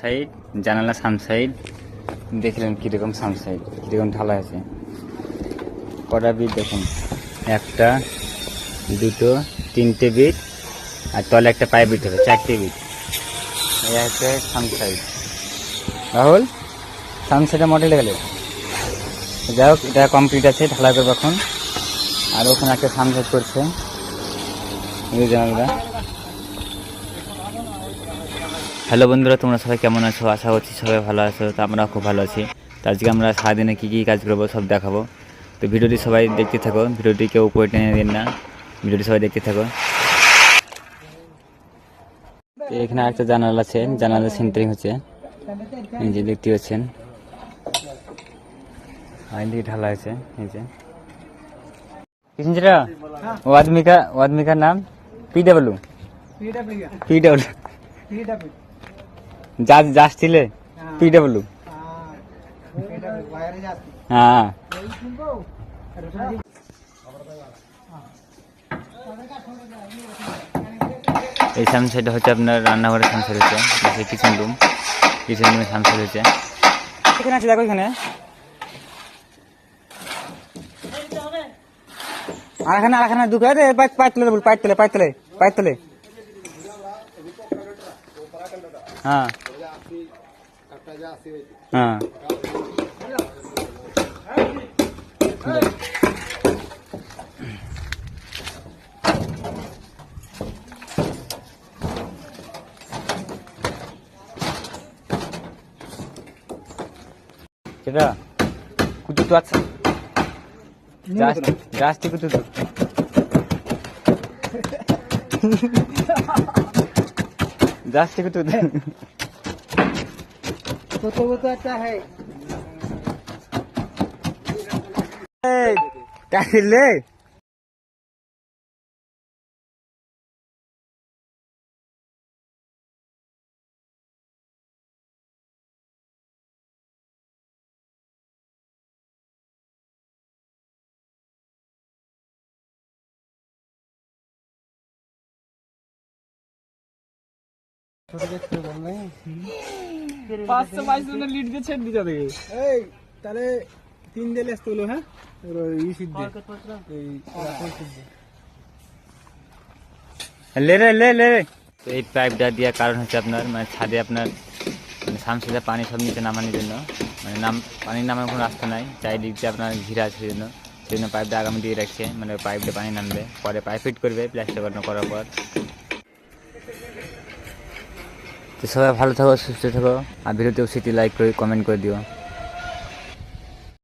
Side, জানালা সামসাইড দেখলেন কীরকম সামসাইড কীরকম ঢালা আছে। কটা বিট দেখুন? একটা, দুটো, তিনটে বিট, আর তলে একটা পাইপ বিট হবে, চারটে বিট। এই হচ্ছে সাম সাইড। রাহুল, সাম সাইডে মডেলে গেলে? যাই হোক, এটা কমপ্লিট আছে, ঢালাই করব এখন। আর ওখানে একটা সামসাইড করছে। জানালাটা। হ্যালো বন্ধুরা তোমরা সবাই কেমন আছো? আশা করছি সবাই ভালো আছো তো আমরাও খুব ভালো আছি। তো আজকে আমরা সারাদিনে কী কী কাজ করব সব দেখাবো। তো ভিডিওটি সবাই দেখতে থাকো ভিডিওটি কেউ উপরে টেনে দিন না। ভিডিওটি সবাই দেখতে থাকো। তো এখানে একটা জানালা আছে জানালা সেন্টারিং হচ্ছে। এই যে দেখতে পাচ্ছেন। ঢালা আছে এই যে। কিসিনজরা ও আদমি কা ও আদমি কা নাম পিডব্লিউ যা যাচ্ছিলে? হ্যাঁ। তুই ডাবলু হ্যাঁ। এই সামসাইডটা হচ্ছে আপনার রান্নাঘরের সামসাইড হচ্ছে কিচেন রুম কিচেন রুমের সামসাইড হচ্ছে। এখানে আছে দেখো এখানে। আর এখানে আর এখানে তলে পাইতলে পাইতলে পাইতলে পাইতলে বল পাইপ তুলে পাইপ তুলে পাইপ তুলে হ্যাঁ হ্যাঁ ছোট দেখতে বল নাই পাঁচশো বাইশ জনের লিড দিয়ে ছেড়ে দিতে দেখে এই তাহলে তিন দিলে আসতে হলো হ্যাঁ? ই সিদ্ধ লে রে লে লে এই পাইপটা দেওয়ার কারণ হচ্ছে আপনার মানে ছাদে আপনার মানে সামসাদে পানি সব নিচে নামানোর জন্য। মানে নাম পানি নামার কোনো রাস্তা নাই চারিদিক দিয়ে আপনার ঘিরা আছে জন্য সেই জন্য পাইপটা আগামী দিয়ে রাখছে মানে পাইপটা পানি নামবে পরে পাইপ ফিট করবে প্লাস্টার করানোর করার পর। তো সবাই ভালো থাকো সুস্থ থাকো। আর ভিডিওতেও সেটি লাইক করে কমেন্ট করে দিও।